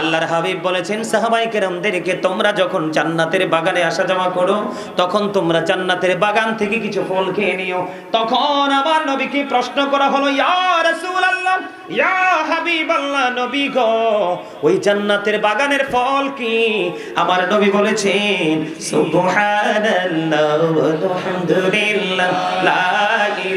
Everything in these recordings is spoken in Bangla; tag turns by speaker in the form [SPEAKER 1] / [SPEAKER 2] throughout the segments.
[SPEAKER 1] আল্লাহর হাবিব বলেছেন সাহাবাই কেরামদেরকে তোমরা যখন জান্নাতের বাগানে আসা যাওয়া করো, তখন তোমরা জান্নাতের বাগান থেকে কিছু ফল খেয়ে নিও। তখন আমার নবীকে প্রশ্ন করা হলো লা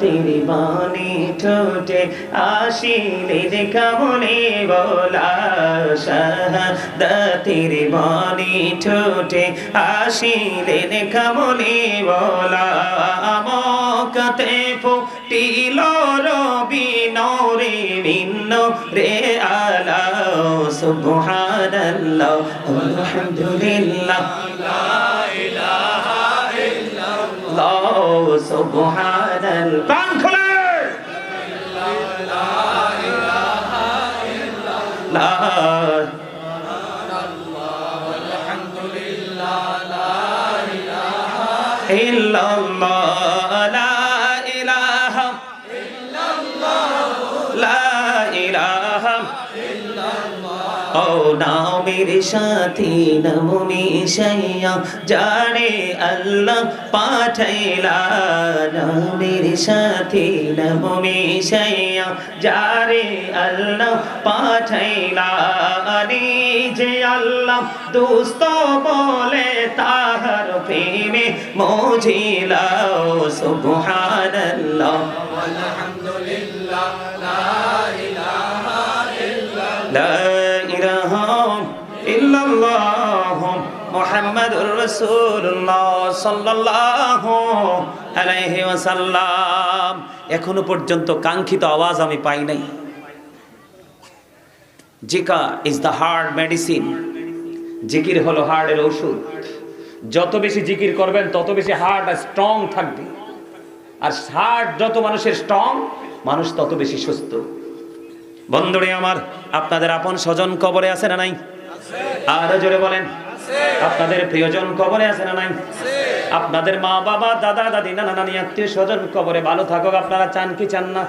[SPEAKER 1] শাহাদাতের বাণী ঠোঁটে আসিলে দেখা মনে বলা শাহাদাতের বাণী ঠোঁটে আসিলে দেখা মনে বলা মকাতে ফুটিল রবি নরে ভিন্ন রে আলা, সুবহানাল্লাহ, আলহামদুলিল্লাহ। আল্লাহ সুবহানাল প্রাণ খুলে লা ইল্লাল্লাহ ও নামের সাথী নমো মিশাইয়া জানে আল্লাহ পাঠাইলা। নামের সাথী নমো মিশাইয়া জারে আল্লাহ পাঠাইলা। যে আল্লাহ দুস্ত বলে তাহার প্রেমে মজিলা সুবহানাল্লাহ। لا الله محمد رسول الله صلى الله عليه وسلم এখনো পর্যন্ত কাঙ্ক্ষিত আওয়াজ আমি পাই নাই Zika is the hard medicine জিকির হলো হার্টের ওষুধ যত বেশি জিকির করবেন তত বেশি হার্ট স্ট্রং থাকবে আর হার্ট যত মানুষের স্ট্রং মানুষ তত বেশি সুস্থ বন্ধুরে আমার আপনাদের আপন স্বজন কবরে আছে না নাই আরও জোরে বলেন। আপনাদের প্রিয়জন কবরে আছে না নাই? আপনাদের মা বাবা, দাদা, দাদি, নানা, নানি, আত্মীয় স্বজন কবরে ভালো থাকুক। আপনারা চান কি চান না?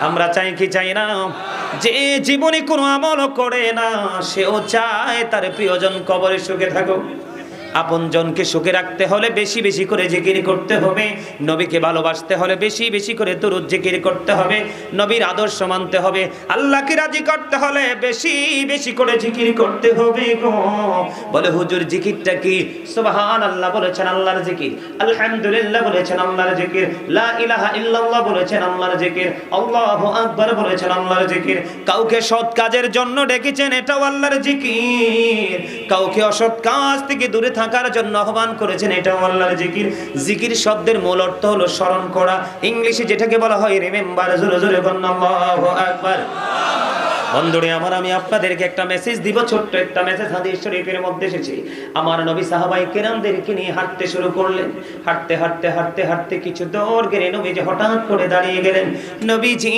[SPEAKER 1] আমরা চাই কি চাই না? যে জীবনে কোনো আমল করে না, সেও চায় তার প্রিয়জন কবরে সুখে থাকুক। আপনজনকে সুখে রাখতে হলে বেশি বেশি করে জিকির করতে হবে। নবীকে ভালোবাসতে হলে বেশি বেশি করে তুরুদ জিকির করতে হবে। নবীর আদর্শ মানতে হবে। আল্লাহকে রাজি করতে হলে বেশি বেশি করে জিকির করতে হবে বলে হুজুর, জিকিরটা কি? সুবহান আল্লাহ বলেছেন আল্লাহর জিকির। আলহামদুলিল্লাহ বলেছেন আল্লাহর জিকির। লা ইলাহা ইল্লাল্লাহ বলেছেন আল্লাহর জিকির। আল্লাহু আকবার বলেছেন আল্লাহর জিকির। কাউকে সৎ কাজের জন্য ডেকেছেন এটাও আল্লাহর জিকির। কাউকে অসৎ কাজ থেকে দূরে থাকার জন্য আহ্বান করেছেন এটাও আল্লাহর জিকির। জিকির শব্দের মূল অর্থ হলো স্মরণ করা। ইংলিশে যেটাকে বলা হয় রিমেম্বার জোরে জোরে বলুন আল্লাহু আকবার বন্ধুরে, আমার আমি আপনাদেরকে একটা মেসেজ দিব, ছোট্ট একটা মেসেজ হাদিস শরীফের মধ্যে এসেছে। আমার নবী সাহাবাই কেরামদেরকে নিয়ে হাঁটতে শুরু করলেন। হাঁটতে হাঁটতে হাঁটতে হাঁটতে কিছু দৌড় গেলে নবীজি হঠাৎ করে দাঁড়িয়ে গেলেন, নবীজি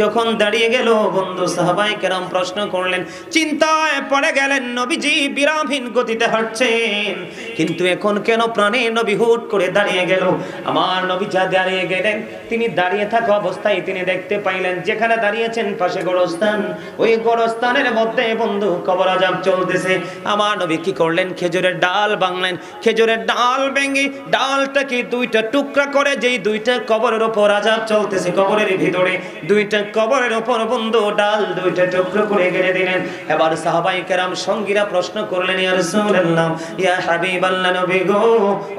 [SPEAKER 1] যখন দাঁড়িয়ে গেল, বন্ধু সাহাবাই কেরাম প্রশ্ন করলেন, চিন্তায় পড়ে গেলেন নবীজি, বিরামহীন গতিতে হাঁটছেন। কিন্তু এখন কেন প্রাণে নবী হুট করে দাঁড়িয়ে গেল? আমার নবী যা দাঁড়িয়ে গেলেন, তিনি দাঁড়িয়ে থাকা অবস্থায় তিনি দেখতে পাইলেন, যেখানে দাঁড়িয়েছেন পাশে গোরস্থান। ওই গোরস্থানের মধ্যে বন্ধু কবর আজাব চলতেছে। আমার নবী কি করলেন? খেজুরের ডাল বাংলেন। খেজুরের ডাল ভেঙে ডালটাকে দুইটা টুকরা করে যেই দুইটা কবরের ওপর আজাব চলতেছে কবরের ভিতরে, দুইটা কবরের ওপর বন্ধু ডাল দুইটা টুকরো করে গেড়ে দিলেন। এবার সাহাবাই কেরাম সঙ্গীরা প্রশ্ন করলেন, ইয়া রাসূলুল্লাহ, ইয়া হাবিবাল্লাহ নবী গো,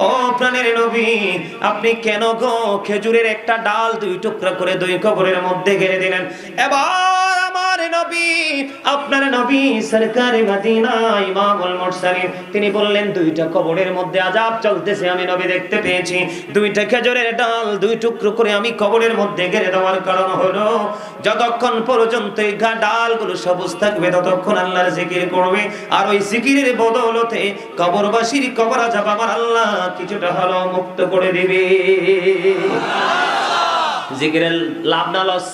[SPEAKER 1] ও প্রাণের নবী, আপনি কেন গো খেজুরের একটা ডাল দুই টুকরা করে দুই কবরের মধ্যে গেড়ে দিলেন? এবার আপনার নবী সরকার তিনি বললেন, দুইটা কবরের মধ্যে আযাব চলতেছে, আমি নবী দেখতে পেয়েছি। দুইটা খেজুরের ডাল, দুই টুকরো করে আমি কবরের মধ্যে দেওয়ার কারণ হলো, যতক্ষণ পর্যন্ত ডালগুলো সবুজ থাকবে, ততক্ষণ আল্লাহর জিকির করবে। আর ওই জিকিরের বদৌলতে কবরবাসীর কবর আযাব আমার আল্লাহ কিছুটা হলো মুক্ত করে দিবে। জিকিরের লাভ না, লস?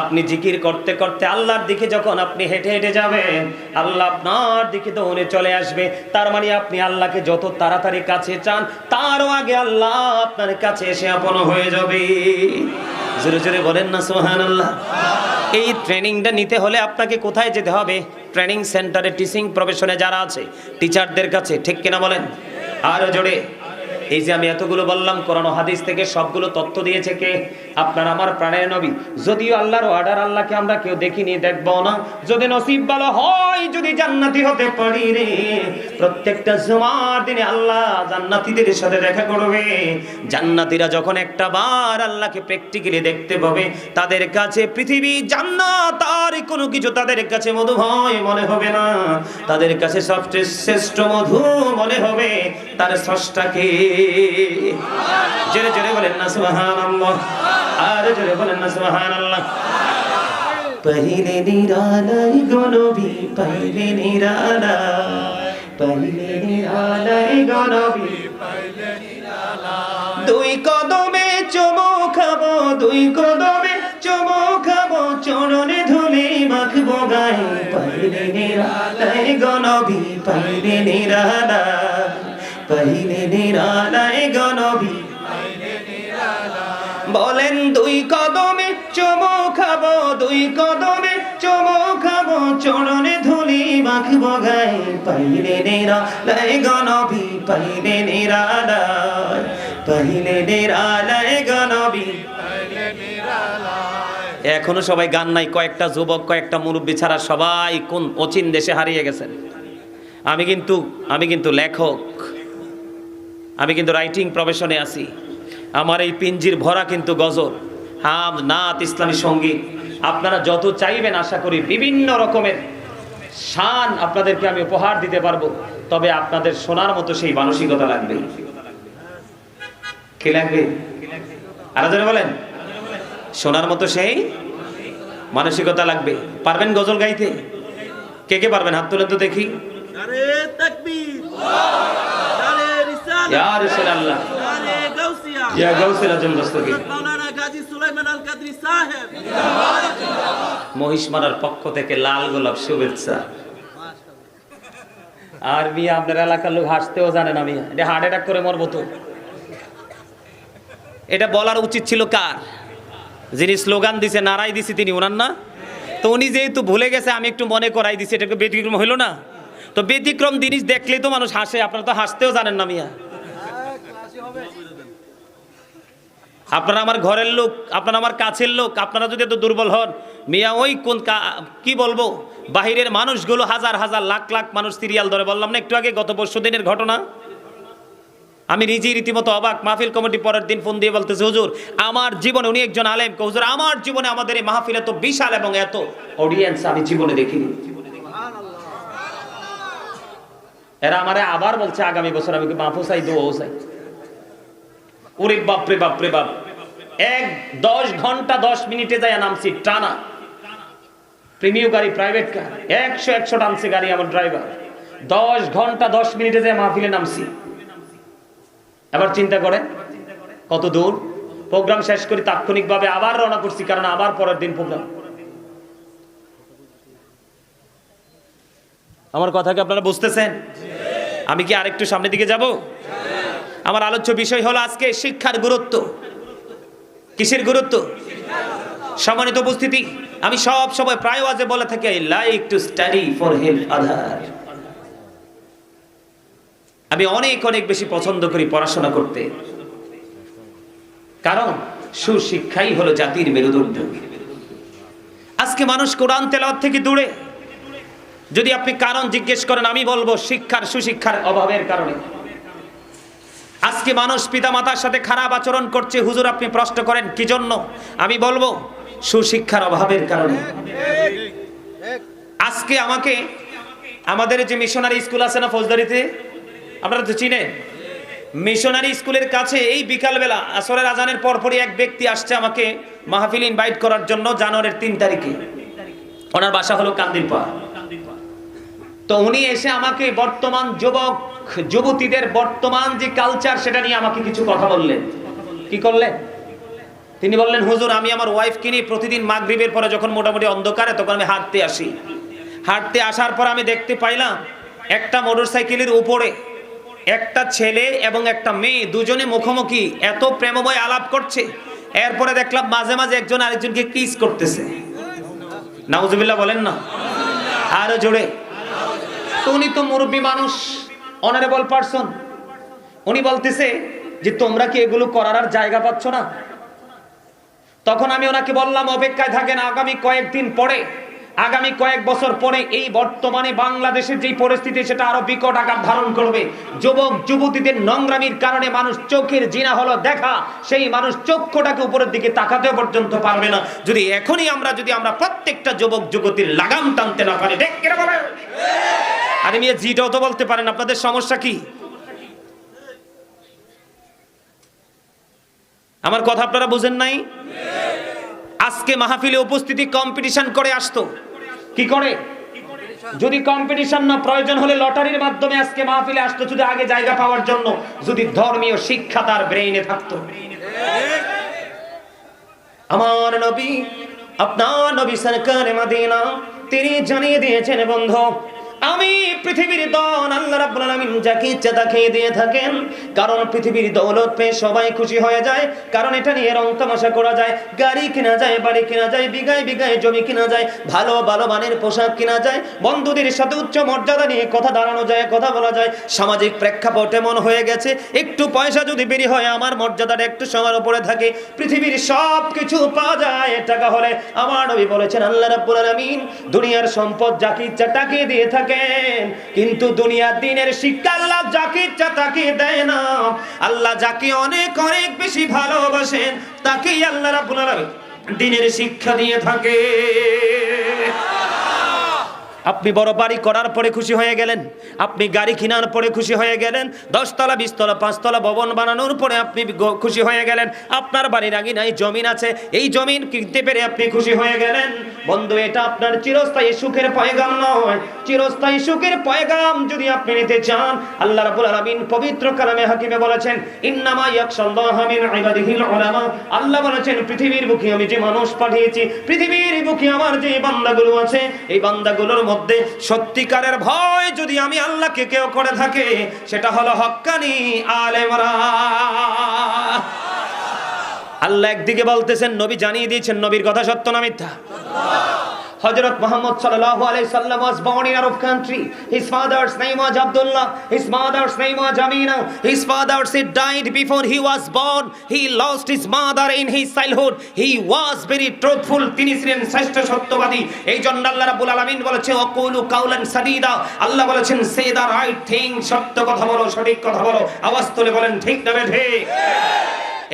[SPEAKER 1] আপনি জিকির করতে করতে আল্লাহর দিকে যখন আপনি হেঁটে হেঁটে যাবেন, আল্লাহ আপনার দিকে দৌড়ে চলে আসবে। তার মানে আপনি আল্লাহকে যত তাড়াতাড়ি কাছে চান, তারও আগে আল্লাহ আপনার কাছে এসে আপন হয়ে যাবে। জোরে জোরে বলেন না সোহান আল্লাহ এই ট্রেনিংটা নিতে হলে আপনাকে কোথায় যেতে হবে? ট্রেনিং সেন্টারে টিচিং প্রফেশনে যারা আছে, টিচারদের কাছে, ঠিক কিনা বলেন? আরও জোরে। এই যে আমি এতগুলো বললাম, কোরআন হাদিস থেকে সবগুলো তথ্য দিয়েছে কে? আপনার আমার প্রাণের নবী। যদিও আল্লাহর অর্ডার আল্লাহকে আমরা কেউ দেখিনি, দেখব না। যদি নসিব ভালো হয়, যদি জান্নাতি হতে পারি রে। প্রত্যেকটা জুমার দিনে আল্লাহ জান্নাতীদের সাথে দেখা করবে। জান্নাতীরা যখন একটা বার আল্লাহকে প্র্যাকটিক্যালি দেখতে পাবে, তাদের কাছে পৃথিবী জান্নাত, আর কোনো কিছু তাদের কাছে মধু ভয় মনে হবে না। তাদের কাছে সবচেয়ে শ্রেষ্ঠ মধু মনে হবে, তার স্রষ্টাকে। জোরে জোরে বলেন না, সুবহানাল্লাহ। আর জোরে বলেন না, সুবহানাল্লাহ। পহিলে নিরালাই গনবি পহিলে নিরালাই। পহিলে নিরালাই গনবি দুই কদমে চমো খাব, দুই কদমে চমো খাব, চরণে ধুলি মাখবো গায়ে। পহিলে নিরালাই গনবি পহিলে নিরালাই। পহিলে নিরালাই গনবি বলেন দুই কদমে চমো খাব, দুই কদমে চমো খাব, চরণে ধুলি মাখবো গায়ে। পাইলে নিরালায় গনবি পাইলে নিরালায় পাইলে নিরালায় গনবি এখনও সবাই গান নাই, কয়েকটা যুবক, কয়েকটা মুরব্বী ছাড়া সবাই কোন অচিন দেশে হারিয়ে গেছেন। আমি কিন্তু আমি কিন্তু লেখক। আমি কিন্তু রাইটিং প্রফেশনে আছি। আমার এই পিঞ্জির ভরা কিন্তু গজল, হাম, নাত, ইসলামী সংগীত। আপনারা যত চাইবেন, আশা করি বিভিন্ন রকমের শান আপনাদেরকে আমি উপহার দিতে পারব। তবে আপনাদের শোনার মতো সেই মানসিকতা লাগবে। কি লাগবে? আরও বলেন। শোনার মতো সেই মানসিকতা লাগবে। পারবেন গজল গাইতে? কে কে পারবেন? হাত তুলে তো দেখি।
[SPEAKER 2] নারে তাকবীর।
[SPEAKER 1] ইয়া রাসূলুল্লাহ। ইয়া গাউসুল আজম দস্তগীর।
[SPEAKER 2] মাওলানা গাজী সুলাইমান আল কাদরি সাহেব
[SPEAKER 1] মহিষমারার পক্ষ থেকে লাল গোলাপ শুভেচ্ছা। আর মিয়া আপনার এলাকার লোক হাসতেও জানেন আমি এটা হার্ট অ্যাটাক করে মরবো তো। এটা বলার উচিত ছিল কার? যিনি স্লোগান দিছে নারাই দিছে তিনি ওনার না? তো উনি যেহেতু ভুলে গেছে আমি একটু মনে করাই দিছি এটা ব্যতিক্রম হইল না? তো ব্যতিক্রম জিনিস দেখলেই তো মানুষ হাসে আপনারা তো হাসতেও জানেন না মিয়া। আপনারা আমার ঘরের লোক, আপনারা আমার কাছের লোক, আপনারা যদি এত দুর্বল হন, মিয়া, ওই কোন কি বলব? বাহিরের মানুষগুলো হাজার হাজার, লাখ লাখ মানুষ সিরিয়াল ধরে, বললাম না একটু আগে, গত পরশু দিনের ঘটনা? আমি নিজেই রীতিমতো অবাক, মাহফিল কমিটি পরের দিন ফোন দিয়ে বলতেছে, হুজুর, আমার জীবনে উনি একজন আলেম হুজুর, আমার জীবনে আমাদের এই মাহফিল এত বিশাল এবং এত অডিয়েন্স আমি জীবনে দেখিনি। এরা আমারে আবার বলছে, আগামী বছর আমি মাহফুজ চাই দোয়াও চাই। ওরে বাপরে বাপরে, বাপ। এক দশ ঘণ্টা দশ মিনিটে যায় নামছি, টানা। প্রিমিয় গাড়ি প্রাইভেট কার একশো একশো টানছে গাড়ি আমার ড্রাইভার দশ ঘণ্টা দশ মিনিটে যায় মাহফিলে নামছি। এবার চিন্তা করে কত দূর? প্রোগ্রাম শেষ করি তাৎক্ষণিকভাবে আবার রওনা করছি, কারণ আবার পরের দিন প্রোগ্রাম আমার কথা কি আপনারা বুঝতেছেন? আমি কি আরেকটু সামনের দিকে যাব? আমার আলোচ্য বিষয় হলো আজকে শিক্ষার গুরুত্ব। কিসের গুরুত্ব? সম্মানিত উপস্থিতি, আমি সব সময় প্রায় আজে বলে থাকি I like to study for help other আমি অনেক অনেক বেশি পছন্দ করি পড়াশোনা করতে। কারণ সুশিক্ষাই হলো জাতির মেরুদণ্ড আজকে মানুষ কোরআন তেলাওয়াত থেকে দূরে। যদি আপনি কারণ জিজ্ঞেস করেন, আমি বলব শিক্ষার সুশিক্ষার অভাবের কারণে। আজকে মানুষ পিতা মাতার সাথে খারাপ আচরণ করছে। হুজুর, আপনি প্রশ্ন করেন, কি জন্য? আমি বলব, সুশিক্ষার অভাবের কারণে। আজকে আমাকে, আমাদের যে মিশনারি স্কুল আছে না ফৌজদারিতে? আপনারা তো চিনেন। মিশনারি স্কুলের কাছে এই বিকালবেলা, আসরের আজানের পরপরই এক ব্যক্তি আসছে আমাকে মাহফিল ইনভাইট করার জন্য জানুয়ারির তিন তারিখে। ওনার বাসা হলো কান্দিরপা তো উনি এসে আমাকে বর্তমান যুবক, যুবতীদের বর্তমান যে কালচার সেটা নিয়ে আমাকে কিছু কথা বললেন। কি করলেন? তিনি বললেন, হুজুর, আমি আমার ওয়াইফকে নিয়ে প্রতিদিন মাগরিবের পরে যখন মোটামুটি অন্ধকারে, তখন আমি হাঁটতে আসি। হাঁটতে আসার পর আমি দেখতে পাইলাম, একটা মোটরসাইকেলের উপরে একটা ছেলে এবং একটা মেয়ে দুজনে মুখোমুখি এত প্রেমময় আলাপ করছে। এরপরে দেখলাম মাঝে মাঝে একজন আরেকজনকে কিস করতেছে। নাউজুবিল্লাহ বলেন না। আরও জোরে। উনি তো মুরব্বী মানুষ অনারেবল পার্সন উনি বলতেছে যে, তোমরা কি এগুলো করার আর জায়গা পাচ্ছ না? তখন আমি ওনাকে বললাম, অপেক্ষায় থাকেন, আগামী কয়েকদিন পরে, আগামী কয়েক বছর পরে এই বর্তমানে বাংলাদেশের যে পরিস্থিতি, সেটা আরও বিকট আকার ধারণ করবে। যুবক, যুবতীদের নোংরামির কারণে মানুষ চোখের জিনা হলো দেখা, সেই মানুষ চক্ষুটাকে উপরের দিকে তাকাতেও পর্যন্ত পারবে না। যদি এখনই আমরা, যদি আমরা প্রত্যেকটা যুবক যুবতীর লাগাম টানতে না পারি, দেখ বলে আরে মিয়া, জিটাও তো বলতে পারেন, আপনাদের সমস্যা কি? আমার কথা আপনারা বুঝেন নাই? আজকে মাহফিলে উপস্থিতি কম্পিটিশন করে আসতো। কি করে? যদি কম্পিটিশন না, প্রয়োজন হলে লটারির মাধ্যমে আজকে মাহফিলে আসতো, যদি আগে জায়গা পাওয়ার জন্য, যদি ধর্মীয় শিক্ষা তার ব্রেইনে থাকতো। আমার নবী, আপনার নবী সরকার মদিনা, তিনি জানিয়ে দিয়েছেন, বন্ধু আমি পৃথিবীর দন আল্লাহ রাব্বুল আলামিন যাকে ইচ্ছা তাকে দিয়ে থাকেন। কারণ পৃথিবীর দৌলত পেয়ে সবাই খুশি হয়ে যায়। কারণ এটা নিয়ে রং তামাশা করা যায়। গাড়ি কিনা যায়, বাড়ি কিনা যায়, বিঘায় বিঘায় জমি কিনা যায়, ভালো ভালো মানের পোশাক কিনা যায়। বন্ধুদের সাথে উচ্চ মর্যাদা নিয়ে কথা দাঁড়ানো যায়, কথা বলা যায়। সামাজিক প্রেক্ষাপট এমন হয়ে গেছে, একটু পয়সা যদি বেরি হয়, আমার মর্যাদাটা একটু সময়ের উপরে থাকে। পৃথিবীর সব কিছু পাওয়া যায়, টাকা হলে। আমার নবী বলেছেন, আল্লাহ রাব্বুল আলামিন, দুনিয়ার সম্পদ যাকে ইচ্ছা তাকে দিয়ে থাকেন। কিন্তু দুনিয়ার দিনের শিক্ষা আল্লাহ যাকে ইচ্ছা তাকে দেয় না। আল্লাহ যাকে অনেক অনেক বেশি ভালোবাসেন, তাকেই আল্লাহ রাব্বুল আলামিন দিনের শিক্ষা দিয়ে থাকে। আপনি বড় বাড়ি করার পরে খুশি হয়ে গেলেন, আপনি গাড়ি কেনার পরে খুশি হয়ে গেলেন, দশতলা, বিশতলা, পাঁচতলা ভবন বানানোর পরে আপনি খুশি হয়ে গেলেন, আপনার বাড়ির আগে নাই জমিন আছে, এই জমিন কিনতে পেরে আপনি খুশি হয়ে গেলেন। বন্ধু, এটা আপনার চিরস্থায়ী সুখের পয়গাম নয়। চিরস্থায়ী সুখের পয়গাম যদি আপনি নিতে চান, আল্লাহ রাব্বুল আলামিন পবিত্র কালামে হাকিমে বলেছেন, ইন্নামা উলামা আল্লাহ বলেছেন, পৃথিবীর বুকে আমি যে মানুষ পাঠিয়েছি, পৃথিবীর বুকে আমার যে বান্দাগুলো আছে, এই বান্দাগুলোর মধ্যে সত্যিকারের ভয় যদি আমি আল্লাহকে কেউ করে থাকে, সেটা হলো হক্কানি আলেমরা আল্লাহ একদিকে বলতেছেন, নবী জানিয়ে দিয়েছেন, নবীর কথা সত্য না মিথ্যা? Hazrat Muhammad sallallahu alayhi wasallam was born in Arab country. His father's name was Abdullah. His mother's name was Amina. His father said died before he was born. He lost his mother in his childhood. He was very truthful. তিনি ছিলেন শ্রেষ্ঠ সত্যবাদী এই জন্য আল্লাহ রাব্বুল আলামিন বলেছে অকুলু কাউলান সাদিদা আল্লাহ বলেছেন সে দা রাইট থিং সত্য কথা বলো সঠিক কথা বলো আওয়াজ তুলে বলেন ঠিক না ঠিক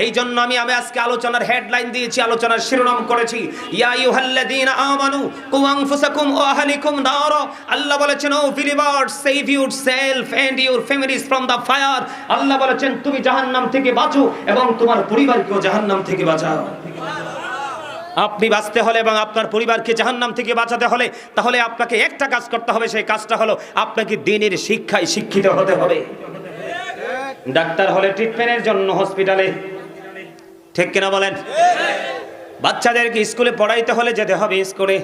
[SPEAKER 1] এই জন্য আমি আমি আজকে আলোচনার হেডলাইন দিয়েছি, আলোচনার শিরোনাম করেছি। ইয়া আইয়ুহাল্লাযীনা আমানু, কু আনফুসাকুম ওয়া আহলিকুম নার। আল্লাহ বলেছেন, O believers, save yourself and your families from the fire. আল্লাহ বলেছেন, তুমি জাহান্নাম থেকে বাঁচো এবং তোমার পরিবারকেও জাহান্নাম থেকে বাঁচাও। আপনি বাঁচতে হলে এবং আপনার পরিবারকে জাহান্নাম থেকে বাঁচাতে হলে, তাহলে আপনাকে একটা কাজ করতে হবে, সেই কাজটা হলো আপনাকে দিনের শিক্ষায় শিক্ষিত হতে হবে। ডাক্তার হলে ট্রিটমেন্টের জন্য হসপিটালে ঠিক কিনা বলেন? বাচ্চাদেরকে স্কুলে পড়াইতে হলে যেতে হবে স্কুলে।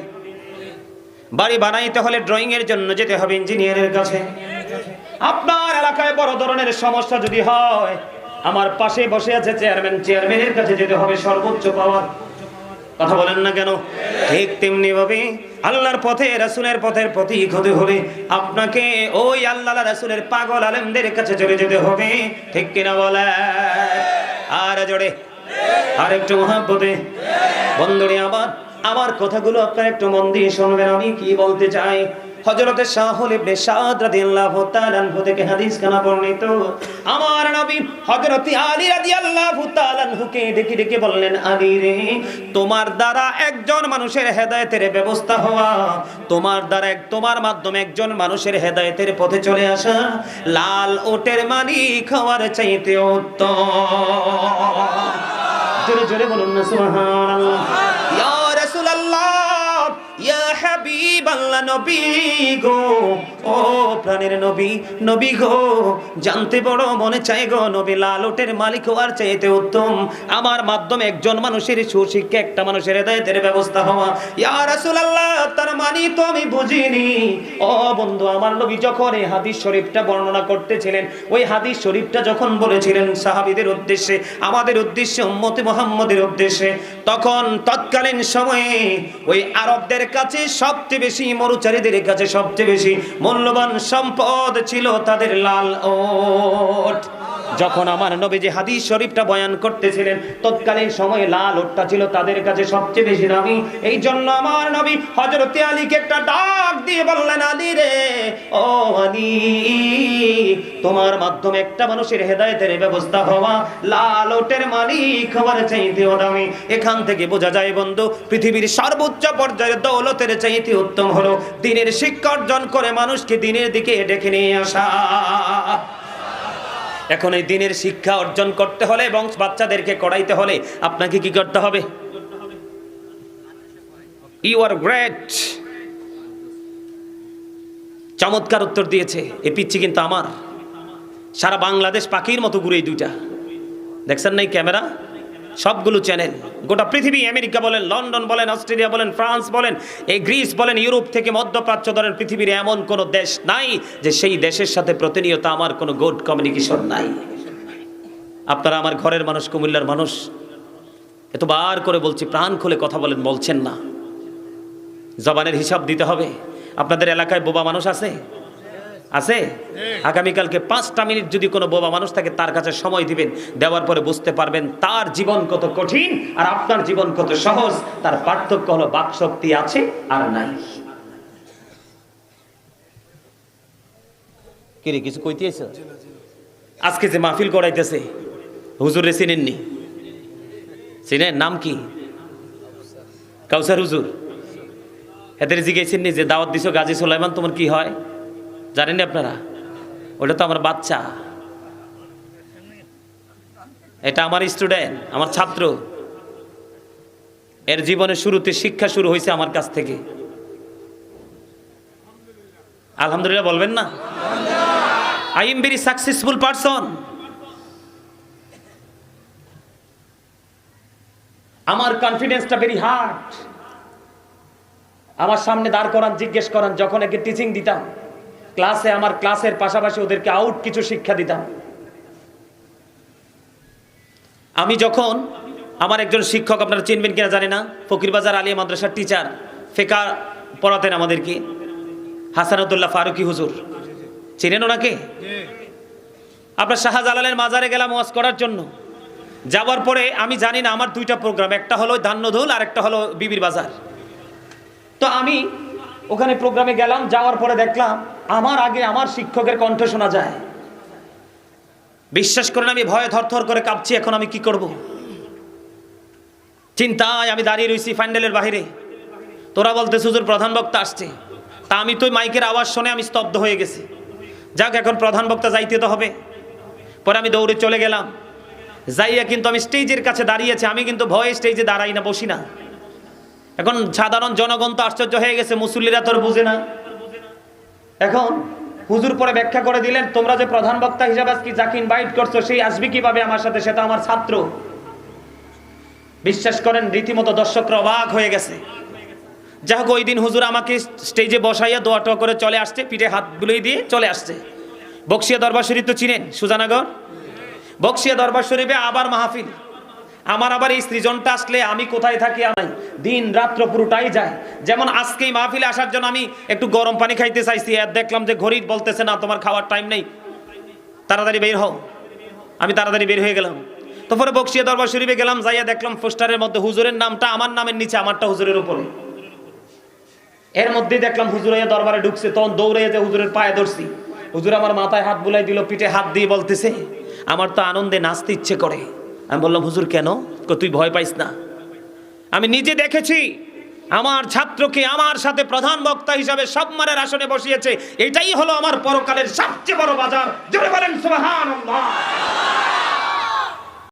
[SPEAKER 1] বাড়ি বানাইতে হলে ড্রয়িং এর জন্য যেতে হবে ইঞ্জিনিয়ারের কাছে। আপনার এলাকায় বড় ধরনের সমস্যা যদি হয়, আমার পাশে বসে আছে চেয়ারম্যান, চেয়ারম্যানের কাছে যেতে হবে সর্বোচ্চ পাওয়ার। কথা বলেন না কেন? ঠিক তেমনি ভাবে আল্লাহর পথে, রাসূলের পথের প্রতীক হতে হলে আপনাকে ওই আল্লাহ রাসূলের পাগল আলেমদের কাছে চলে যেতে হবে। ঠিক কিনা বলে আর জোরে। আর একটু মহাব্বতে। বন্ধুরে আবার আমার কথাগুলো আপনার একটু মন দিয়ে শুনবেন, আমি কি বলতে চাই? হযরতে শাহুল ইবনে সাদ রাদিয়াল্লাহু তাআলা আনহু থেকে হাদিস কানা বর্ণিত। আমার নবী হযরতে আলী রাদিয়াল্লাহু তাআলা আনহুকে ডেকে ডেকে বললেন, আলী রে, তোমার দ্বারা একজন মানুষের হেদায়েতের ব্যবস্থা হওয়া, তোমার দ্বারা এক, তোমার মাধ্যমে একজন মানুষের হেদায়েতের পথে চলে আসা লাল ওটের মালিক হওয়ার চাইতে উত্তম। জোরে জোরে বলুন না, সুবহানাল্লাহ। রাসূলুল্লাহ নবী গো। ও প্রাণের নবী নবী গো, জানতে বড় মনে চাই গো নবী, লাল ওটের মালিক হওয়ার চাইতে উত্তম। আমার মাধ্যমে একজন মানুষের সুশিক্ষা, একটা মানুষের হৃদয়ের ব্যবস্থা হওয়া। ইয়া রাসূলুল্লাহ, তার মানে তো আমি বুঝিনি। ও বন্ধু, আমার নবী যখন এই হাদিস শরীফটা বর্ণনা করতেছিলেন, ওই হাদিস শরীফটা যখন বলেছিলেন সাহাবীদের উদ্দেশ্যে, আমাদের উদ্দেশ্যে, উম্মতে মুহাম্মদের উদ্দেশ্যে, তখন তৎকালীন সময়ে ওই আরবদের কাছে সবচেয়ে বেশি মরুচারীদের কাছে সবচেয়ে বেশি মূল্যবান সম্পদ ছিল তাদের লাল ওট। যখন আমার নবী যে হাদিস শরীফটা বয়ান করতেছিলেন, তৎকালীন সময়ে লাল ওটটা ছিল তাদের কাছে সবচেয়ে বেশি দামি। এই জন্য আমার নবী হযরত আলীকে একটা ডাক দিয়ে বললেন, আলী রে, ও আলী, তোমার মাধ্যমে একটা মানুষের হেদায়েতের ব্যবস্থা হওয়া লাল ওটের মালিক হওয়ার চাইতেও দামি। এখান থেকে বোঝা যায় বন্ধু, পৃথিবীর সর্বোচ্চ পর্যায়ের দৌলতের চাইতে উত্তম হলো দিনের শিক্ষা অর্জন করে মানুষকে দিনের দিকে ডেকে নিয়ে আসা। এখন এই দিনের শিক্ষা অর্জন করতে হলে এবং বাচ্চাদেরকে করাইতে হলে আপনাকে কি করতে হবে? ইউ আর গ্রেট চমৎকার উত্তর দিয়েছে। এ পিচ্ছি কিন্তু আমার। সারা বাংলাদেশ পাখির মতো ঘুরে দুইটা। দেখছেন নাই ক্যামেরা? সবগুলো চ্যানেল। গোটা পৃথিবী, আমেরিকা বলেন, লন্ডন বলেন, অস্ট্রেলিয়া বলেন, ফ্রান্স বলেন, এই গ্রিস বলেন, ইউরোপ থেকে মধ্যপ্রাচ্য ধরেন পৃথিবীর এমন কোনো দেশ নাই যে সেই দেশের সাথে প্রতিনিয়ত আমার কোনো গুড কমিউনিকেশন নাই। আপনারা আমার ঘরের মানুষ, কুমিল্লার মানুষ এত বার করে বলছি, প্রাণ খুলে কথা বলেন, বলছেন না। জবানের হিসাব দিতে হবে। আপনাদের এলাকায় বোবা মানুষ আছে? আছে? আগামীকালকে পাঁচটা মিনিট যদি কোনো বোবা মানুষ থাকে তার কাছে সময় দিবেন দেওয়ার পরে বুঝতে পারবেন তার জীবন কত কঠিন আর আপনার জীবন কত সহজ তার পার্থক্য হলো বাকশক্তি আছে আর নাই। কিরে কিছু কইতেছে আজকে যে মাহফিল করাইতেছে হুজুরে চিনেননি? চিনেন? নাম কি? কাউসার হুজুর। এদের জিজ্ঞেসেন নি যে দাওয়াত দিছো গাজী সুলাইমান তোমার কি হয়? জানেন আপনারা? ওটা তো আমার বাচ্চা। এটা আমার স্টুডেন্ট আমার ছাত্র। এর জীবনের শুরুতে শিক্ষা শুরু হয়েছে আমার কাছ থেকে। আলহামদুলিল্লাহ বলবেন না? I am very successful person আমার কনফিডেন্সটা ভেরি হার্ড আমার সামনে দাঁড় করান, জিজ্ঞেস করান, যখন একে টিচিং দিতাম ক্লাসে, আমার ক্লাসের পাশাপাশি ওদেরকে আউট কিছু শিক্ষা দিতাম। আমি যখন আমার একজন শিক্ষক, আপনারা চিনবেন কিনা জানি না, ফকিরবাজার আলিয়া মাদ্রাসার টিচার ফেকা পড়াতেন আমাদেরকে। হাসানুদ্দুল্লাহ ফারুকি হুজুর। চিনেন ওনাকে? আপনার শাহজালালের মাজারে গেলাম ওয়াজ করার জন্য। যাওয়ার পরে আমি জানি না, আমার দুইটা প্রোগ্রাম একটা হলো ধান্যধুল আর একটা হলো বিবির বাজার। তো আমি ওখানে প্রোগ্রামে গেলাম, যাওয়ার পরে দেখলাম আমার আগে আমার শিক্ষকের কণ্ঠ শোনা যায়। বিশ্বাস করেন, আমি ভয়ে থরথর করে কাঁপছি, এখন আমি কি করব? চিন্তায় আমি দাঁড়িয়ে রয়েছি প্যান্ডেলের বাইরে তোরা বলতে সুজুর প্রধান বক্তা আসছে। তা আমি তো মাইকের আওয়াজ শুনে আমি স্তব্ধ হয়ে গেছি। যাক, এখন প্রধান বক্তা যাইতে তো হবে। পরে আমি দৌড়ে চলে গেলাম। যাইয়া কিন্তু আমি স্টেজের কাছে দাঁড়িয়েছি, আমি কিন্তু ভয়ে স্টেজে দাঁড়াই না, বসি না। এখন সাধারণ জনগণ তো আশ্চর্য হয়ে গেছে, মুসল্লিরা তোর বুঝে না। এখন হুজুর পরে ব্যাখ্যা করে দিলেন, তোমরা যে প্রধান বক্তা হিসাবে আজকে যাকে ইনভাইট করছ সেই আসবে কীভাবে আমার সাথে? সেটা আমার ছাত্র। বিশ্বাস করেন, রীতিমতো দর্শকরা অবাক হয়ে গেছে। যাই হোক, ওই দিন হুজুর আমাকে স্টেজে বসাইয়া দোয়া টোয়া করে চলে আসছে, পিঠে হাত বুলিয়ে দিয়ে চলে আসছে। বক্সিয়া দরবার শরীফ তো চিনেন, সুজানগর? বক্সিয়া দরবার শরীফে আবার মাহফিল। আমার আবার এই সৃজনটা আসলে আমি কোথায় থাকি, আমি দিন রাত্র পুরোটাই যায় যেমন আজকেই মাহফিলে আসার জন্য আমি একটু গরম পানি খাইতে চাইছি, আর দেখলাম যে ঘড়ি বলতেছে না, তোমার খাওয়ার টাইম নেই। তাড়াতাড়ি বের হও। আমি তাড়াতাড়ি বের হয়ে গেলাম। তারপরে বক্সিয়া দরবার শরীফে গেলাম, যাইয়া দেখলাম পোস্টারের মধ্যে হুজুরের নামটা, আমার নামের নিচে, আমারটা হুজুরের উপরে। এর মধ্যে দেখলাম হুজুর দরবারে ঢুকছে, তখন দৌড়ে যে হুজুরের পায়ে ধরছি। হুজুর আমার মাথায় হাত বুলাই দিল, পিঠে হাত দিয়ে বলতেছে, আমার তো আনন্দে নাচতে ইচ্ছে করে। আমি বললাম, হুজুর, কেন? তুই ভয় পাইস না। আমি নিজে দেখেছি, আমার ছাত্রকে আমার সাথে প্রধান বক্তা হিসাবে সব মারের আসনে বসিয়েছে। এটাই হলো আমার পরকালের সবচেয়ে বড় বাজার। জোরে বলেন, সুবহানাল্লাহ।